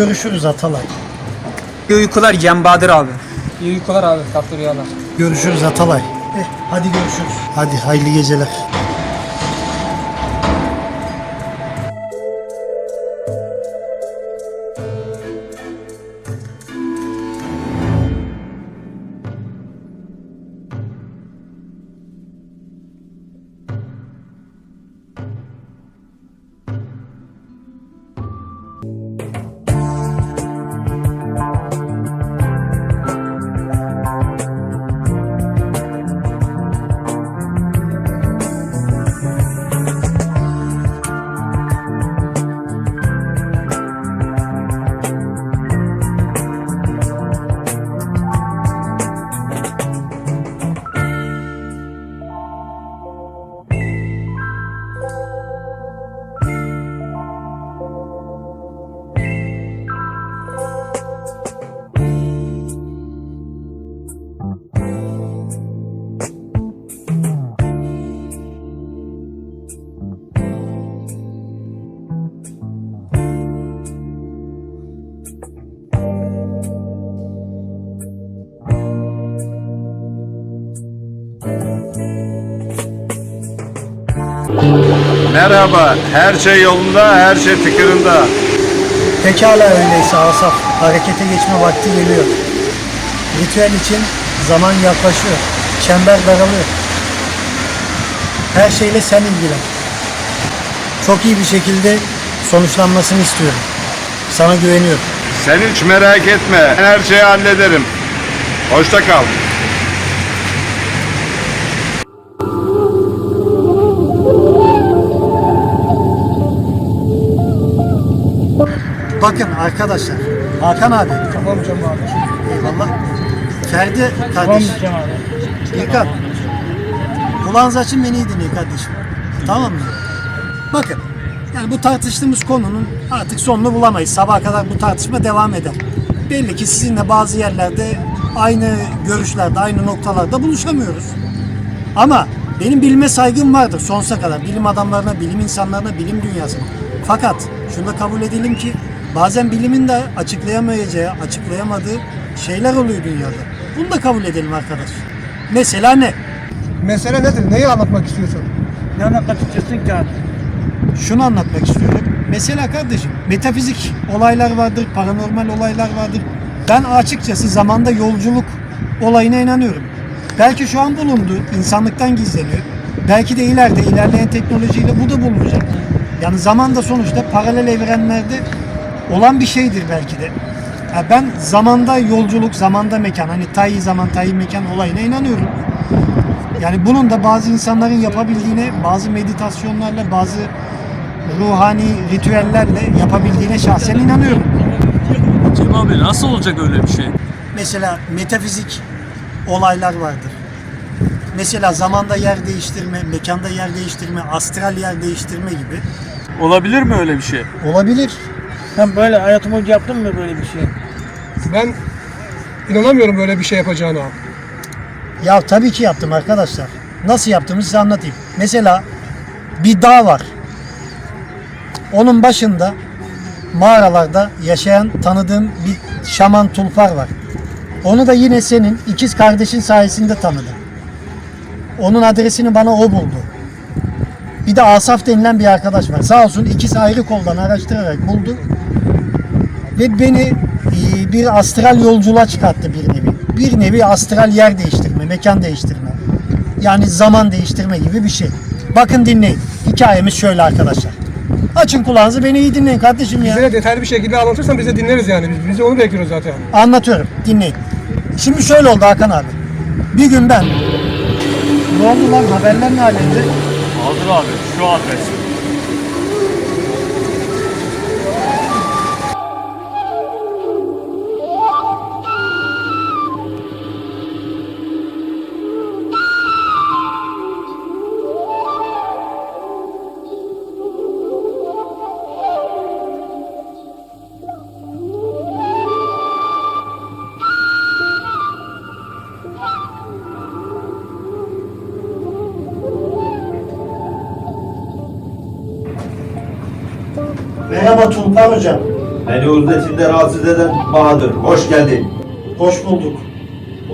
Görüşürüz Atalay. İyi uykular Cem Bahadır abi. İyi uykular abi. Tatlı rüyalar. Görüşürüz Atalay. Eh, hadi görüşürüz. Hadi hayırlı geceler. Merhaba, her şey yolunda, her şey tıkırında. Pekala öyleyse Asaf. Harekete geçme vakti geliyor. Ritüel için zaman yaklaşıyor. Çember daralıyor. Her şeyle sen ilgilen. Çok iyi bir şekilde sonuçlanmasını istiyorum. Sana güveniyorum. Sen hiç merak etme, ben her şeyi hallederim. Hoşça kal. Bakın arkadaşlar. Hakan abi. Tamam Cem abi. Eyvallah. Ferdi Tamam kardeş. Cem abi. İlkan. Kulağınızı açın beni iyi dinleyin kardeşim. Tamam mı? Bakın. Yani bu tartıştığımız konunun artık sonunu bulamayız. Sabaha kadar bu tartışma devam eder. Belli ki sizinle bazı yerlerde aynı görüşlerde, aynı noktalarda buluşamıyoruz. Ama benim bilime saygım vardır sonsuza kadar. Bilim adamlarına, bilim insanlarına, bilim dünyasına. Fakat şunu da kabul edelim ki bazen bilimin de açıklayamayacağı, açıklayamadığı şeyler oluyor dünyada. Bunu da kabul edelim arkadaş. Mesela ne? Mesele nedir? Neyi anlatmak istiyorsun? Ne anlatmak istiyorsun ki abi? Şunu anlatmak istiyorum. Mesela kardeşim metafizik olaylar vardır, paranormal olaylar vardır. Ben açıkçası zamanda yolculuk olayına inanıyorum. Belki şu an bulundu, insanlıktan gizleniyor. Belki de ileride, ilerleyen teknolojiyle bu da bulunacak. Yani zaman da sonuçta paralel evrenlerde olan bir şeydir belki de. Ya ben zamanda yolculuk, zamanda mekan, hani tayyi zaman, tayyi mekan olayına inanıyorum. Yani bunun da bazı insanların yapabildiğine, bazı meditasyonlarla, bazı ruhani ritüellerle yapabildiğine şahsen inanıyorum. Cem abi nasıl olacak öyle bir şey? Mesela metafizik olaylar vardır. Mesela zamanda yer değiştirme, mekanda yer değiştirme, astral yer değiştirme gibi. Olabilir mi öyle bir şey? Olabilir. Sen böyle hayatım boyunca yaptın mı böyle bir şey? Ben inanamıyorum böyle bir şey yapacağına. Ya tabii ki yaptım arkadaşlar. Nasıl yaptığımı size anlatayım. Mesela bir dağ var. Onun başında mağaralarda yaşayan tanıdığım bir şaman tulpar var. Onu da yine senin ikiz kardeşin sayesinde tanıdım. Onun adresini bana o buldu. Bir de Asaf denilen bir arkadaş var. Sağ olsun ikisi ayrı koldan araştırarak buldu. Ve beni e, bir astral yolculuğa çıkarttı bir nevi. Bir nevi astral yer değiştirme, mekan değiştirme. Yani zaman değiştirme gibi bir şey. Bakın dinleyin. Hikayemiz şöyle arkadaşlar. Açın kulağınızı beni iyi dinleyin kardeşim ya. Bize de detaylı bir şekilde anlatırsan biz de dinleriz yani. Biz, biz de onu bekliyoruz zaten. Anlatıyorum. Dinleyin. Şimdi şöyle oldu Hakan abi. Bir gün ben ne oldu lan haberler ne alemde? Bahadır abi şu adres. Merhaba Tulpar hocam. Beni hürmetinde rahatsız eden Bahadır. Hoş geldin. Hoş bulduk.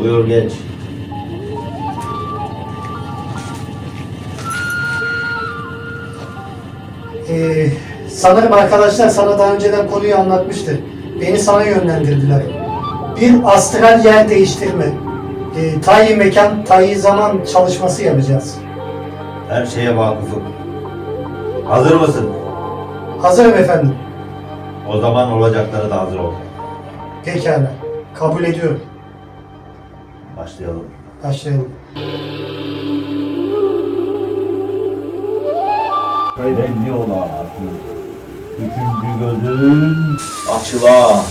Buyur geç. Ee, sanırım arkadaşlar sana daha önceden konuyu anlatmıştı. Beni sana yönlendirdiler. Bir astral yer değiştirme. Ee, tayyi mekan, tayyi zaman çalışması yapacağız. Her şeye vakıfım. Hazır mısın? Hazırım efendim. O zaman olacaklara da hazır ol. Pekala. Kabul ediyorum. Başlayalım. Başlayalım. Belli olan Üçüncü gözün açıla.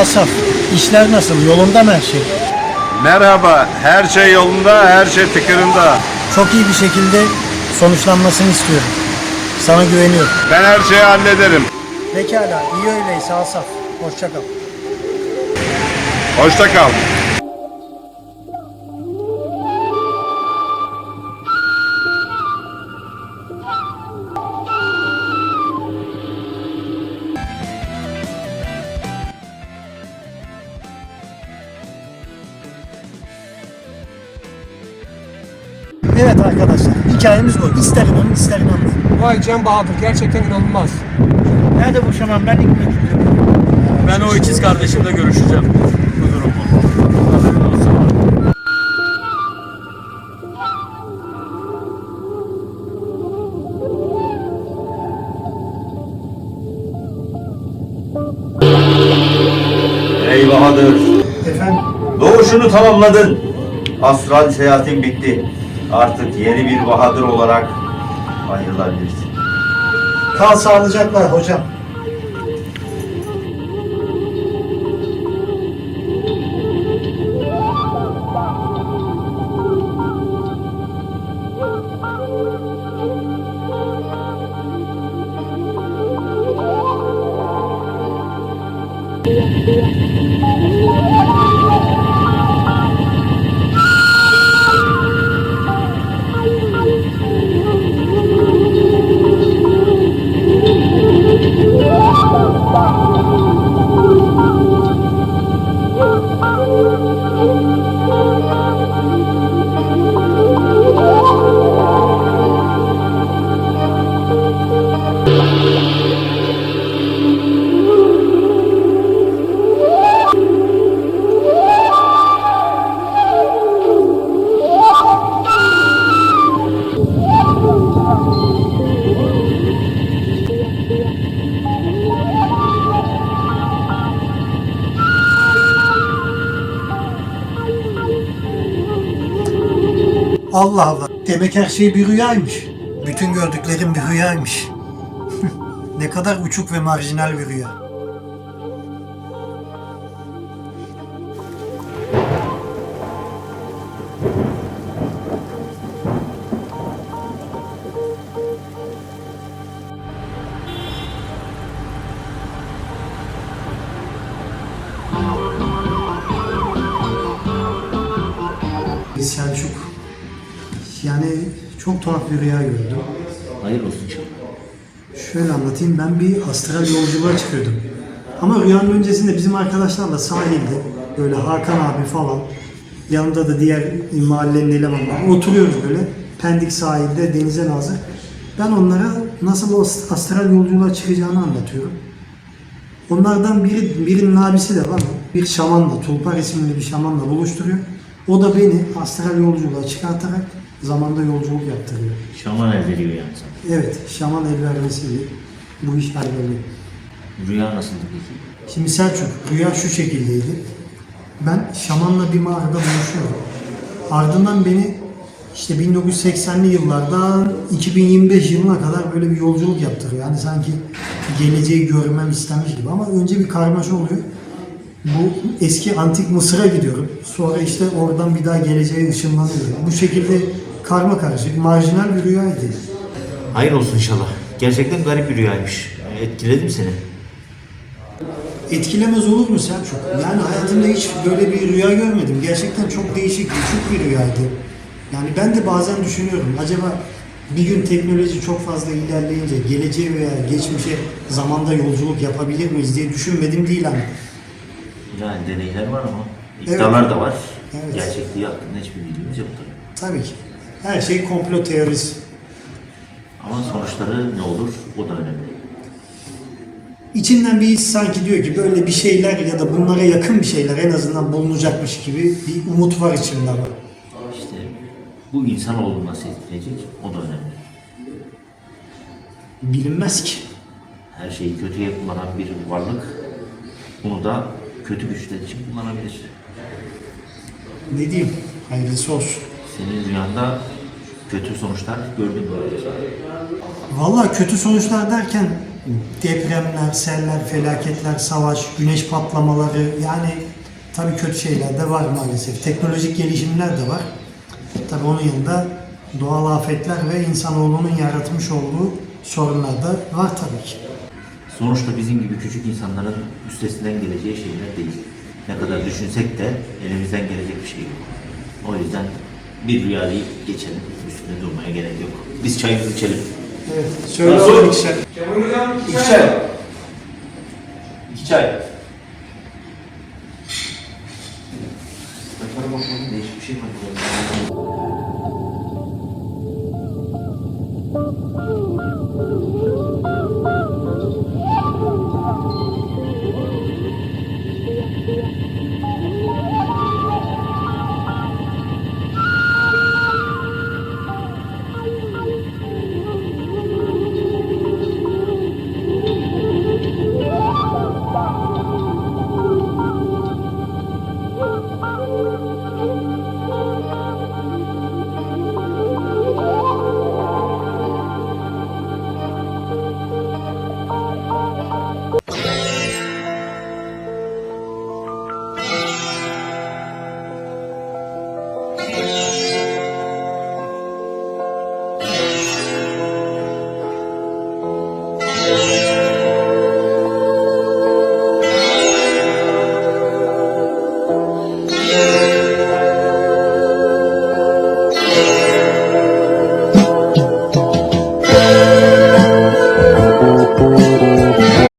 Asaf. İşler nasıl? Yolunda mı her şey? Merhaba. Her şey yolunda, her şey tıkırında. Çok iyi bir şekilde sonuçlanmasını istiyorum. Sana güveniyorum. Ben her şeyi hallederim. Pekala, iyi öyleyse Asaf. Hoşça kal. Hoşça kal. Arkadaşlar, hikayemiz bu. İster inanın, ister inanmayın. Vay Cem Bahadır gerçekten inanılmaz. Nerede bu şaman? Ben gitmek istiyorum. Ben o ikiz kardeşimle görüşeceğim bu durumu. Haberin olsun. Ey Bahadır. Efendim? Doğuşunu tamamladın. Astral seyahatin bitti. Artık yeni bir Bahadır olarak ayrılabilirsin. Kal sağlıcakla hocam. Allah Allah. Demek her şey bir rüyaymış. Bütün gördüklerim bir rüyaymış. ne kadar uçuk ve marjinal bir rüya. Tuhaf bir rüya gördüm. Hayır olsun Şöyle anlatayım. Ben bir astral yolculuğa çıkıyordum. Ama rüyanın öncesinde bizim arkadaşlarla sahilde böyle Hakan abi falan yanında da diğer mahallenin elemanları oturuyoruz böyle. Pendik sahilde denize nazır. Ben onlara nasıl o astral yolculuğa çıkacağını anlatıyorum. Onlardan biri, birinin abisi de var. Bir şamanla, Tulpar isimli bir şamanla buluşturuyor. O da beni astral yolculuğa çıkartarak zamanda yolculuk yaptırıyor. Şaman el veriyor yani sana. Evet, şaman el vermesiyle bu iş halloluyor. Rüya nasıldı peki? Şimdi Selçuk, rüya şu şekildeydi. Ben şamanla bir mağarada buluşuyorum. Ardından beni işte 1980'li yıllardan 2025 yılına kadar böyle bir yolculuk yaptırıyor. Yani sanki geleceği görmem istenmiş gibi ama önce bir karmaşa oluyor. Bu eski antik Mısır'a gidiyorum. Sonra işte oradan bir daha geleceğe ışınlanıyorum. Bu şekilde karma karışık, marjinal bir rüyaydı. Hayır olsun inşallah. Gerçekten garip bir rüyaymış. Etkiledi mi seni? Etkilemez olur mu Selçuk? Yani hayatımda hiç böyle bir rüya görmedim. Gerçekten çok değişik, küçük bir rüyaydı. Yani ben de bazen düşünüyorum. Acaba bir gün teknoloji çok fazla ilerleyince geleceğe veya geçmişe zamanda yolculuk yapabilir miyiz diye düşünmedim değil ama. Yani deneyler var ama iddialar da var. Evet. Gerçekliği hakkında hiçbir bilgimiz yok tabii. Tabii ki. Her şey komplo teorisi. Ama sonuçları ne olur o da önemli. İçinden bir his sanki diyor ki böyle bir şeyler ya da bunlara yakın bir şeyler en azından bulunacakmış gibi bir umut var içimde ama. İşte bu insanoğlunu nasıl etkileyecek o da önemli. Bilinmez ki. Her şeyi kötüye kullanan bir varlık bunu da kötü güçler için kullanabilir. Ne diyeyim? Hayırlısı olsun. Senin rüyanda kötü sonuçlar gördün mü? Vallahi kötü sonuçlar derken depremler, seller, felaketler, savaş, güneş patlamaları yani tabii kötü şeyler de var maalesef. Teknolojik gelişimler de var. Tabii onun yanında doğal afetler ve insanoğlunun yaratmış olduğu sorunlar da var tabii ki. Sonuçta bizim gibi küçük insanların üstesinden geleceği şeyler değil. Ne kadar düşünsek de elimizden gelecek bir şey yok. O yüzden bir rüya deyip geçelim. Üstünde durmaya gerek yok. Biz çayımızı içelim. Evet. Söyle oğlum iki sen. İki çay. İki çay. Yaparım bakalım değişik bir şey mi?